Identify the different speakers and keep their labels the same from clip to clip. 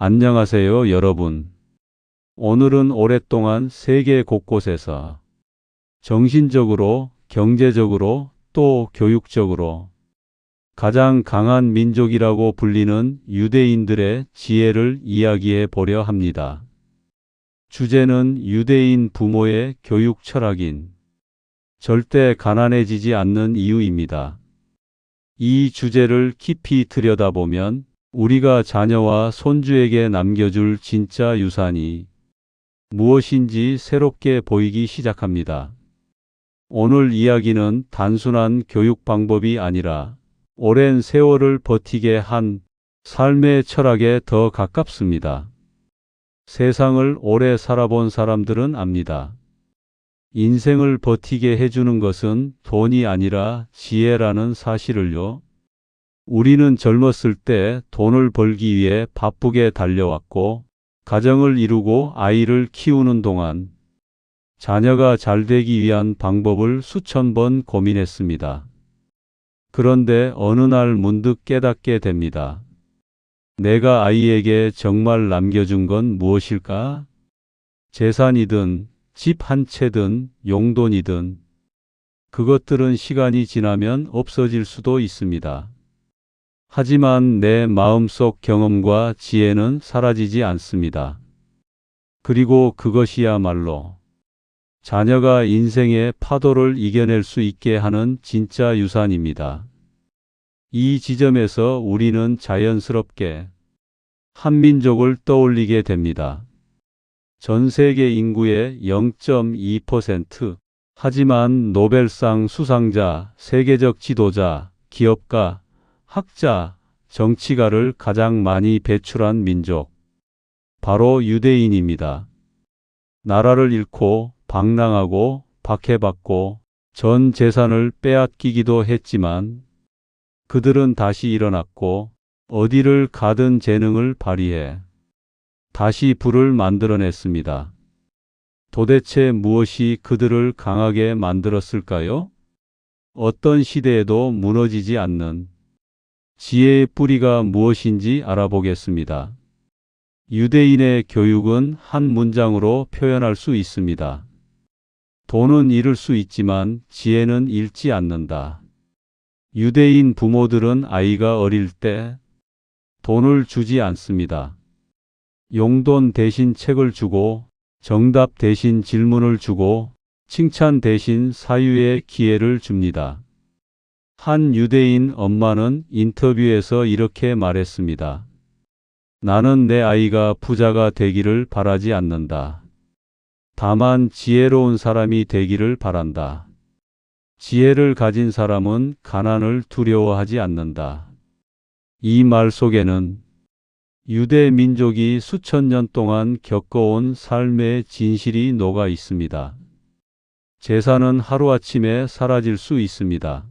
Speaker 1: 안녕하세요, 여러분. 오늘은 오랫동안 세계 곳곳에서 정신적으로, 경제적으로, 또 교육적으로 가장 강한 민족이라고 불리는 유대인들의 지혜를 이야기해 보려 합니다. 주제는 유대인 부모의 교육 철학인 절대 가난해지지 않는 이유입니다. 이 주제를 깊이 들여다보면 우리가 자녀와 손주에게 남겨줄 진짜 유산이 무엇인지 새롭게 보이기 시작합니다. 오늘 이야기는 단순한 교육 방법이 아니라 오랜 세월을 버티게 한 삶의 철학에 더 가깝습니다. 세상을 오래 살아본 사람들은 압니다. 인생을 버티게 해주는 것은 돈이 아니라 지혜라는 사실을요. 우리는 젊었을 때 돈을 벌기 위해 바쁘게 달려왔고, 가정을 이루고 아이를 키우는 동안 자녀가 잘 되기 위한 방법을 수천 번 고민했습니다. 그런데 어느 날 문득 깨닫게 됩니다. 내가 아이에게 정말 남겨준 건 무엇일까? 재산이든 집 한 채든 용돈이든 그것들은 시간이 지나면 없어질 수도 있습니다. 하지만 내 마음속 경험과 지혜는 사라지지 않습니다. 그리고 그것이야말로 자녀가 인생의 파도를 이겨낼 수 있게 하는 진짜 유산입니다. 이 지점에서 우리는 자연스럽게 한민족을 떠올리게 됩니다. 전 세계 인구의 0.2% 하지만 노벨상 수상자, 세계적 지도자, 기업가, 학자, 정치가를 가장 많이 배출한 민족. 바로 유대인입니다. 나라를 잃고 방랑하고 박해받고 전 재산을 빼앗기기도 했지만 그들은 다시 일어났고 어디를 가든 재능을 발휘해 다시 불을 만들어냈습니다. 도대체 무엇이 그들을 강하게 만들었을까요? 어떤 시대에도 무너지지 않는 지혜의 뿌리가 무엇인지 알아보겠습니다. 유대인의 교육은 한 문장으로 표현할 수 있습니다. 돈은 잃을 수 있지만 지혜는 잃지 않는다. 유대인 부모들은 아이가 어릴 때 돈을 주지 않습니다. 용돈 대신 책을 주고 정답 대신 질문을 주고 칭찬 대신 사유의 기회를 줍니다. 한 유대인 엄마는 인터뷰에서 이렇게 말했습니다. 나는 내 아이가 부자가 되기를 바라지 않는다. 다만 지혜로운 사람이 되기를 바란다. 지혜를 가진 사람은 가난을 두려워하지 않는다. 이 말 속에는 유대 민족이 수천 년 동안 겪어온 삶의 진실이 녹아 있습니다. 재산은 하루아침에 사라질 수 있습니다.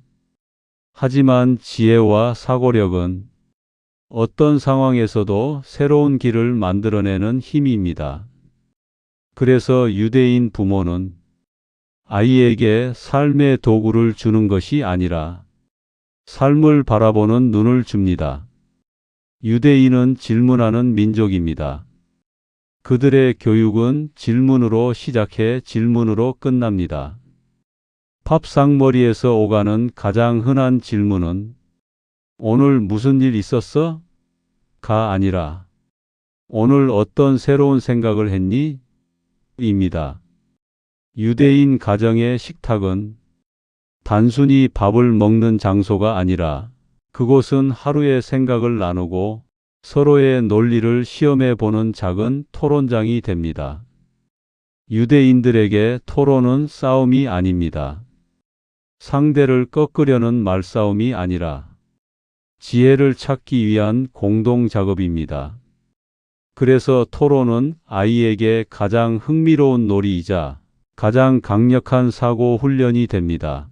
Speaker 1: 하지만 지혜와 사고력은 어떤 상황에서도 새로운 길을 만들어내는 힘입니다. 그래서 유대인 부모는 아이에게 삶의 도구를 주는 것이 아니라 삶을 바라보는 눈을 줍니다. 유대인은 질문하는 민족입니다. 그들의 교육은 질문으로 시작해 질문으로 끝납니다. 팝상머리에서 오가는 가장 흔한 질문은 오늘 무슨 일 있었어? 가 아니라 오늘 어떤 새로운 생각을 했니? 입니다. 유대인 가정의 식탁은 단순히 밥을 먹는 장소가 아니라 그곳은 하루의 생각을 나누고 서로의 논리를 시험해 보는 작은 토론장이 됩니다. 유대인들에게 토론은 싸움이 아닙니다. 상대를 꺾으려는 말싸움이 아니라 지혜를 찾기 위한 공동 작업입니다. 그래서 토론은 아이에게 가장 흥미로운 놀이이자 가장 강력한 사고 훈련이 됩니다.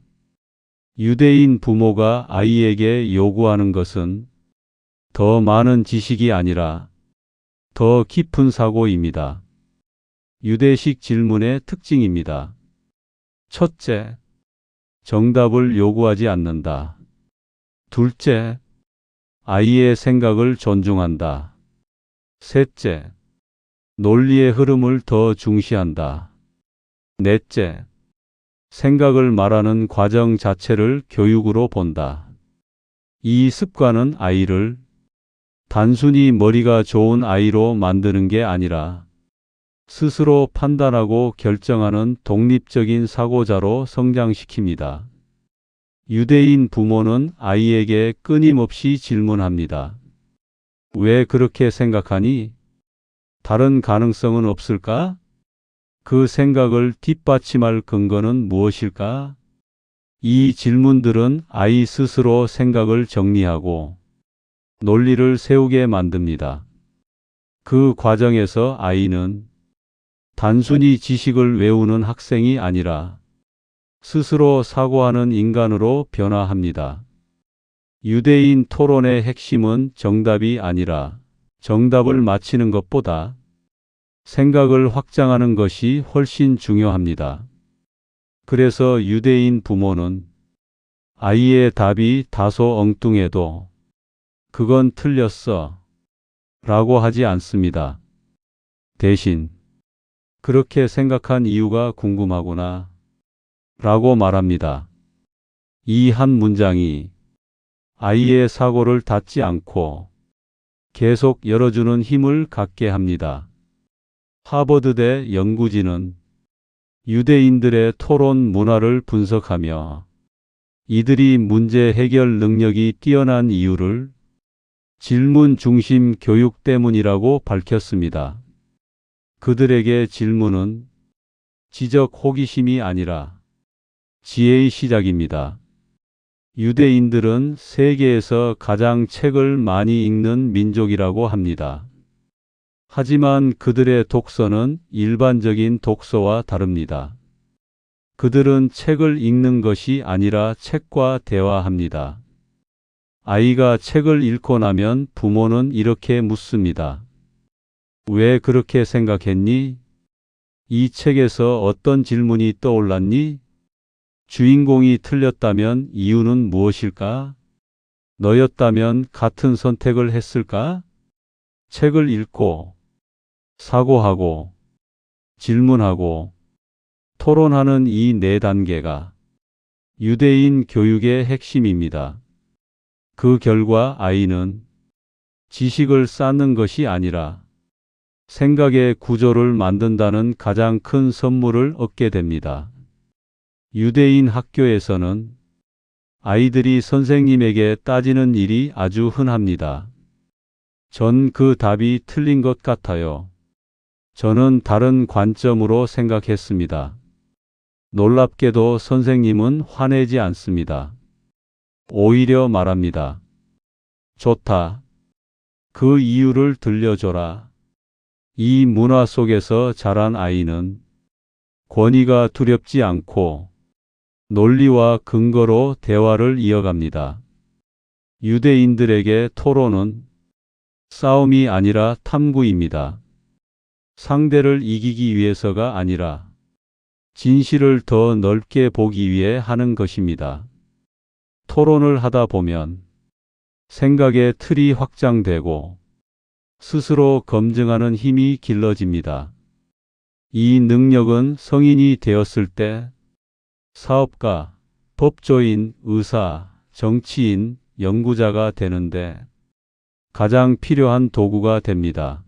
Speaker 1: 유대인 부모가 아이에게 요구하는 것은 더 많은 지식이 아니라 더 깊은 사고입니다. 유대식 질문의 특징입니다. 첫째, 정답을 요구하지 않는다. 둘째, 아이의 생각을 존중한다. 셋째, 논리의 흐름을 더 중시한다. 넷째, 생각을 말하는 과정 자체를 교육으로 본다. 이 습관은 아이를 단순히 머리가 좋은 아이로 만드는 게 아니라 스스로 판단하고 결정하는 독립적인 사고자로 성장시킵니다. 유대인 부모는 아이에게 끊임없이 질문합니다. 왜 그렇게 생각하니? 다른 가능성은 없을까? 그 생각을 뒷받침할 근거는 무엇일까? 이 질문들은 아이 스스로 생각을 정리하고 논리를 세우게 만듭니다. 그 과정에서 아이는 단순히 지식을 외우는 학생이 아니라 스스로 사고하는 인간으로 변화합니다. 유대인 토론의 핵심은 정답이 아니라 정답을 맞히는 것보다 생각을 확장하는 것이 훨씬 중요합니다. 그래서 유대인 부모는 아이의 답이 다소 엉뚱해도 그건 틀렸어 라고 하지 않습니다. 대신 그렇게 생각한 이유가 궁금하구나 라고 말합니다. 이 한 문장이 아이의 사고를 닫지 않고 계속 열어주는 힘을 갖게 합니다. 하버드대 연구진은 유대인들의 토론 문화를 분석하며 이들이 문제 해결 능력이 뛰어난 이유를 질문 중심 교육 때문이라고 밝혔습니다. 그들에게 질문은 지적 호기심이 아니라 지혜의 시작입니다. 유대인들은 세계에서 가장 책을 많이 읽는 민족이라고 합니다. 하지만 그들의 독서는 일반적인 독서와 다릅니다. 그들은 책을 읽는 것이 아니라 책과 대화합니다. 아이가 책을 읽고 나면 부모는 이렇게 묻습니다. 왜 그렇게 생각했니? 이 책에서 어떤 질문이 떠올랐니? 주인공이 틀렸다면 이유는 무엇일까? 너였다면 같은 선택을 했을까? 책을 읽고, 사고하고, 질문하고, 토론하는 이 네 단계가 유대인 교육의 핵심입니다. 그 결과 아이는 지식을 쌓는 것이 아니라 생각의 구조를 만든다는 가장 큰 선물을 얻게 됩니다. 유대인 학교에서는 아이들이 선생님에게 따지는 일이 아주 흔합니다. 전 그 답이 틀린 것 같아요. 저는 다른 관점으로 생각했습니다. 놀랍게도 선생님은 화내지 않습니다. 오히려 말합니다. 좋다. 그 이유를 들려줘라. 이 문화 속에서 자란 아이는 권위가 두렵지 않고 논리와 근거로 대화를 이어갑니다. 유대인들에게 토론은 싸움이 아니라 탐구입니다. 상대를 이기기 위해서가 아니라 진실을 더 넓게 보기 위해 하는 것입니다. 토론을 하다 보면 생각의 틀이 확장되고 스스로 검증하는 힘이 길러집니다. 이 능력은 성인이 되었을 때 사업가, 법조인, 의사, 정치인, 연구자가 되는데 가장 필요한 도구가 됩니다.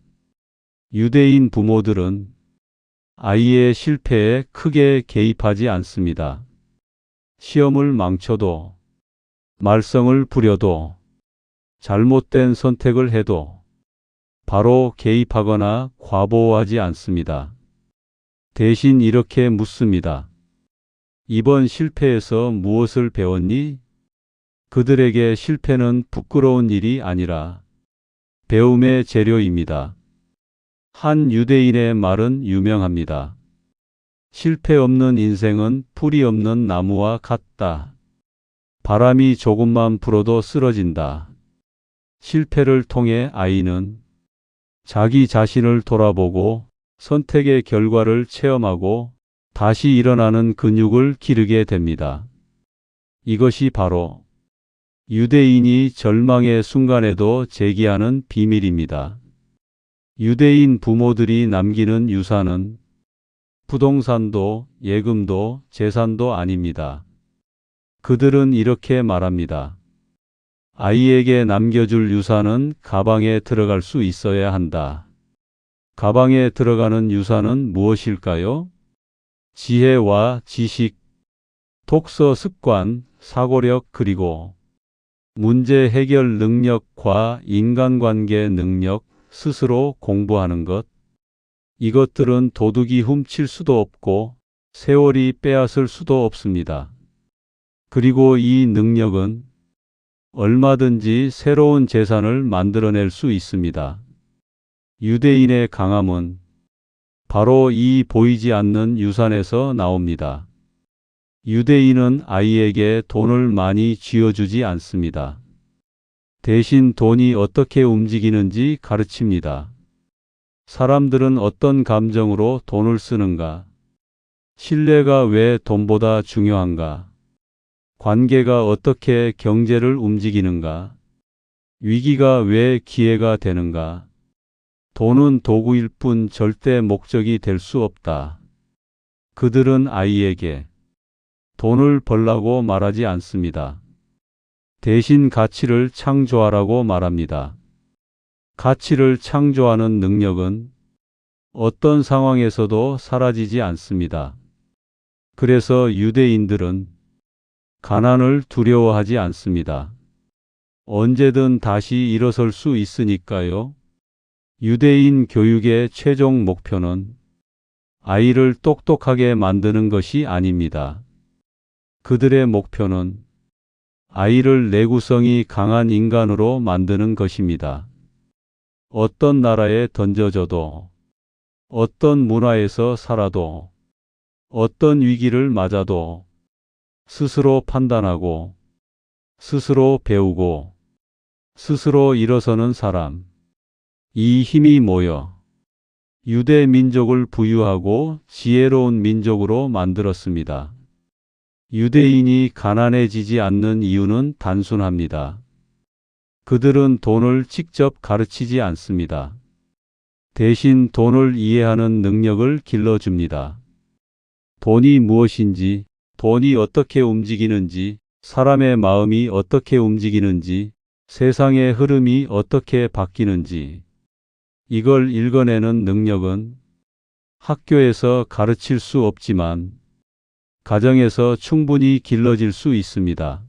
Speaker 1: 유대인 부모들은 아이의 실패에 크게 개입하지 않습니다. 시험을 망쳐도 말썽을 부려도 잘못된 선택을 해도 바로 개입하거나 과보하지 않습니다. 대신 이렇게 묻습니다. 이번 실패에서 무엇을 배웠니? 그들에게 실패는 부끄러운 일이 아니라 배움의 재료입니다. 한 유대인의 말은 유명합니다. 실패 없는 인생은 풀이 없는 나무와 같다. 바람이 조금만 불어도 쓰러진다. 실패를 통해 아이는 자기 자신을 돌아보고 선택의 결과를 체험하고 다시 일어나는 근육을 기르게 됩니다. 이것이 바로 유대인이 절망의 순간에도 제기하는 비밀입니다. 유대인 부모들이 남기는 유산은 부동산도 예금도 재산도 아닙니다. 그들은 이렇게 말합니다. 아이에게 남겨줄 유산은 가방에 들어갈 수 있어야 한다. 가방에 들어가는 유산은 무엇일까요? 지혜와 지식, 독서 습관, 사고력 그리고 문제 해결 능력과 인간관계 능력, 스스로 공부하는 것. 이것들은 도둑이 훔칠 수도 없고 세월이 빼앗을 수도 없습니다. 그리고 이 능력은 얼마든지 새로운 재산을 만들어낼 수 있습니다. 유대인의 강함은 바로 이 보이지 않는 유산에서 나옵니다. 유대인은 아이에게 돈을 많이 쥐어주지 않습니다. 대신 돈이 어떻게 움직이는지 가르칩니다. 사람들은 어떤 감정으로 돈을 쓰는가? 신뢰가 왜 돈보다 중요한가? 관계가 어떻게 경제를 움직이는가? 위기가 왜 기회가 되는가? 돈은 도구일 뿐 절대 목적이 될 수 없다. 그들은 아이에게 돈을 벌라고 말하지 않습니다. 대신 가치를 창조하라고 말합니다. 가치를 창조하는 능력은 어떤 상황에서도 사라지지 않습니다. 그래서 유대인들은 가난을 두려워하지 않습니다. 언제든 다시 일어설 수 있으니까요. 유대인 교육의 최종 목표는 아이를 똑똑하게 만드는 것이 아닙니다. 그들의 목표는 아이를 내구성이 강한 인간으로 만드는 것입니다. 어떤 나라에 던져져도, 어떤 문화에서 살아도, 어떤 위기를 맞아도 스스로 판단하고, 스스로 배우고, 스스로 일어서는 사람. 이 힘이 모여 유대 민족을 부유하고 지혜로운 민족으로 만들었습니다. 유대인이 가난해지지 않는 이유는 단순합니다. 그들은 돈을 직접 가르치지 않습니다. 대신 돈을 이해하는 능력을 길러줍니다. 돈이 무엇인지, 돈이 어떻게 움직이는지, 사람의 마음이 어떻게 움직이는지, 세상의 흐름이 어떻게 바뀌는지, 이걸 읽어내는 능력은 학교에서 가르칠 수 없지만 가정에서 충분히 길러질 수 있습니다.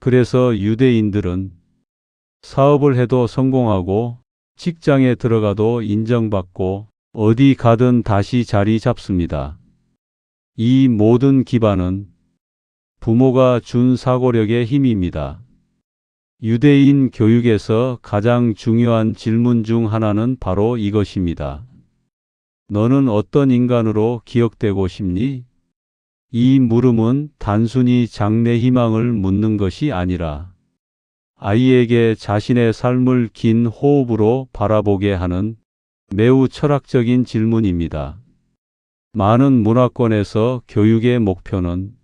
Speaker 1: 그래서 유대인들은 사업을 해도 성공하고 직장에 들어가도 인정받고 어디 가든 다시 자리 잡습니다. 이 모든 기반은 부모가 준 사고력의 힘입니다. 유대인 교육에서 가장 중요한 질문 중 하나는 바로 이것입니다. 너는 어떤 인간으로 기억되고 싶니? 이 물음은 단순히 장래 희망을 묻는 것이 아니라 아이에게 자신의 삶을 긴 호흡으로 바라보게 하는 매우 철학적인 질문입니다. 많은 문화권에서 교육의 목표는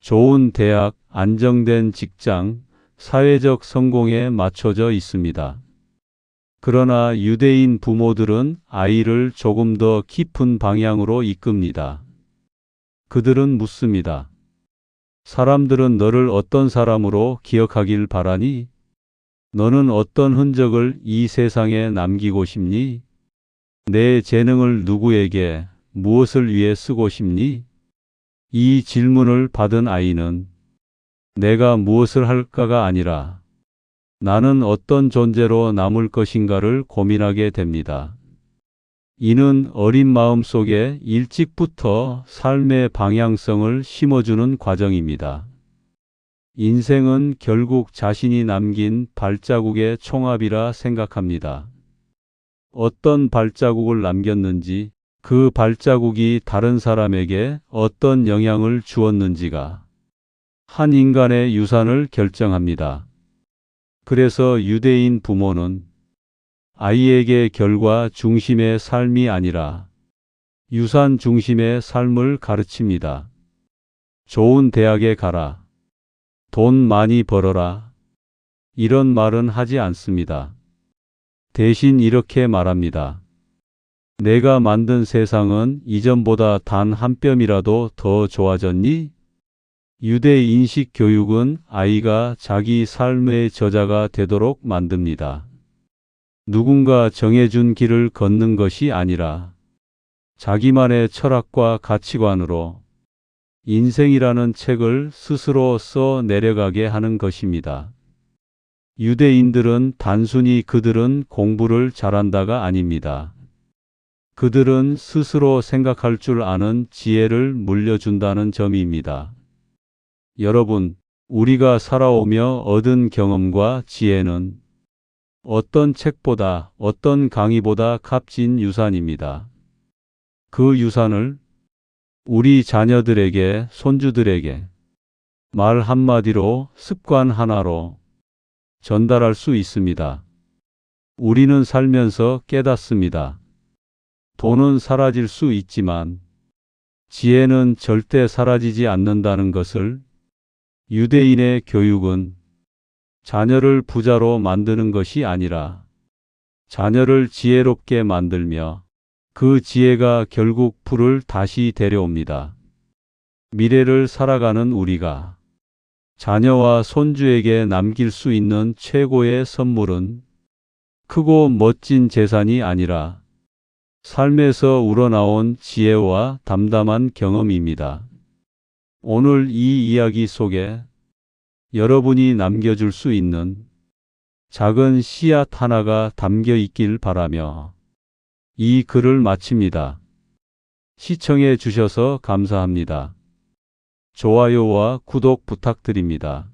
Speaker 1: 좋은 대학, 안정된 직장, 사회적 성공에 맞춰져 있습니다. 그러나 유대인 부모들은 아이를 조금 더 깊은 방향으로 이끕니다. 그들은 묻습니다. 사람들은 너를 어떤 사람으로 기억하길 바라니? 너는 어떤 흔적을 이 세상에 남기고 싶니? 내 재능을 누구에게, 무엇을 위해 쓰고 싶니? 이 질문을 받은 아이는 내가 무엇을 할까가 아니라 나는 어떤 존재로 남을 것인가를 고민하게 됩니다. 이는 어린 마음 속에 일찍부터 삶의 방향성을 심어주는 과정입니다. 인생은 결국 자신이 남긴 발자국의 총합이라 생각합니다. 어떤 발자국을 남겼는지, 그 발자국이 다른 사람에게 어떤 영향을 주었는지가 한 인간의 유산을 결정합니다. 그래서 유대인 부모는 아이에게 결과 중심의 삶이 아니라 유산 중심의 삶을 가르칩니다. 좋은 대학에 가라. 돈 많이 벌어라. 이런 말은 하지 않습니다. 대신 이렇게 말합니다. 내가 만든 세상은 이전보다 단 한 뼘이라도 더 좋아졌니? 유대 인식 교육은 아이가 자기 삶의 저자가 되도록 만듭니다. 누군가 정해준 길을 걷는 것이 아니라 자기만의 철학과 가치관으로 인생이라는 책을 스스로 써 내려가게 하는 것입니다. 유대인들은 단순히 그들은 공부를 잘한다가 아닙니다. 그들은 스스로 생각할 줄 아는 지혜를 물려준다는 점입니다. 여러분, 우리가 살아오며 얻은 경험과 지혜는 어떤 책보다 어떤 강의보다 값진 유산입니다. 그 유산을 우리 자녀들에게, 손주들에게 말 한마디로 습관 하나로 전달할 수 있습니다. 우리는 살면서 깨닫습니다. 돈은 사라질 수 있지만 지혜는 절대 사라지지 않는다는 것을 유대인의 교육은 자녀를 부자로 만드는 것이 아니라 자녀를 지혜롭게 만들며 그 지혜가 결국 풀을 다시 데려옵니다. 미래를 살아가는 우리가 자녀와 손주에게 남길 수 있는 최고의 선물은 크고 멋진 재산이 아니라 삶에서 우러나온 지혜와 담담한 경험입니다. 오늘 이 이야기 속에 여러분이 남겨줄 수 있는 작은 씨앗 하나가 담겨 있길 바라며 이 글을 마칩니다. 시청해 주셔서 감사합니다. 좋아요와 구독 부탁드립니다.